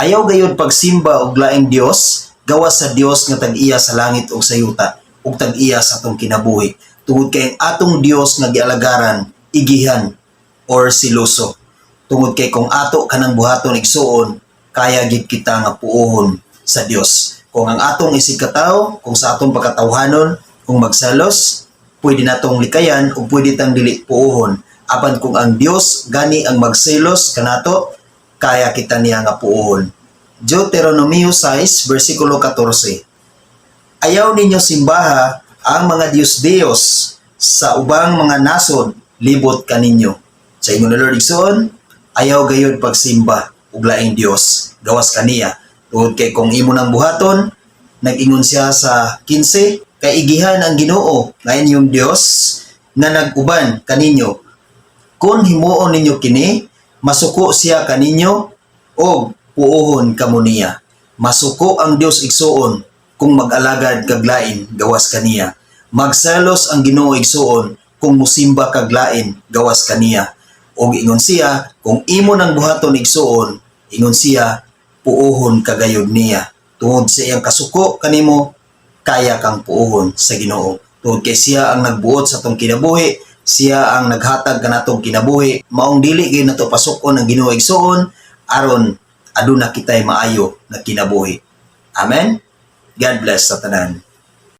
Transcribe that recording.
Ayaw gayud pagsimba og laing Dios, gawas sa Dios nga tag-iya sa langit ug sa yuta, ug tag-iya sa atong kinabuhi. Tungod kay ang atong Dios nga gialagaran, igihan or siloso. Tungod kay kung ato kanang buhaton igsuon, kaya gid kita nga puuhon sa Dios. Kung ang atong isig kataw, kung sa atong pagkatawhanon, kung magsalos, pwede natong likayan o pwede tang dili puuhon. Apan kung ang Dios gani ang magselos kanato, kaya kita niya nga puuhon. Deuteronomio 6, versikulo 14. Ayaw ninyo simbaha ang mga Diyos-Diyos sa ubang mga nasod, libot kaninyo. Sa inyo na Lord Igsoon, ayaw gayod pagsimba ug laing Dios, gawas kaniya. Tungod kay kung imo nang buhaton, nag-ingon siya sa 15, kay igihan ang Ginoo nga inyong Dios nga nag-uban kaninyo kung himuon ninyo kini, masuko siya kaninyo o puuhon kamo niya. Masuko ang Dios igsuon kung mag-alagad kaglain gawas kaniya. Magsalos ang Ginoo igsuon kung musimba kaglain gawas kaniya. Og ingon siya kung imo nang buhaton igsuon, ingon siya puuhon kagayod niya. Tungod sa iyang kasuko kanimo, kaya kang puuhon sa Ginoo. Tungod kay siya ang nagbuot sa tong kinabuhi, siya ang naghatag kanatong kinabuhi. Maong dili gyud nato pasukon ang Ginoo igsoon aron aduna kitay maayo nga kinabuhi. Amen? God bless sa tanan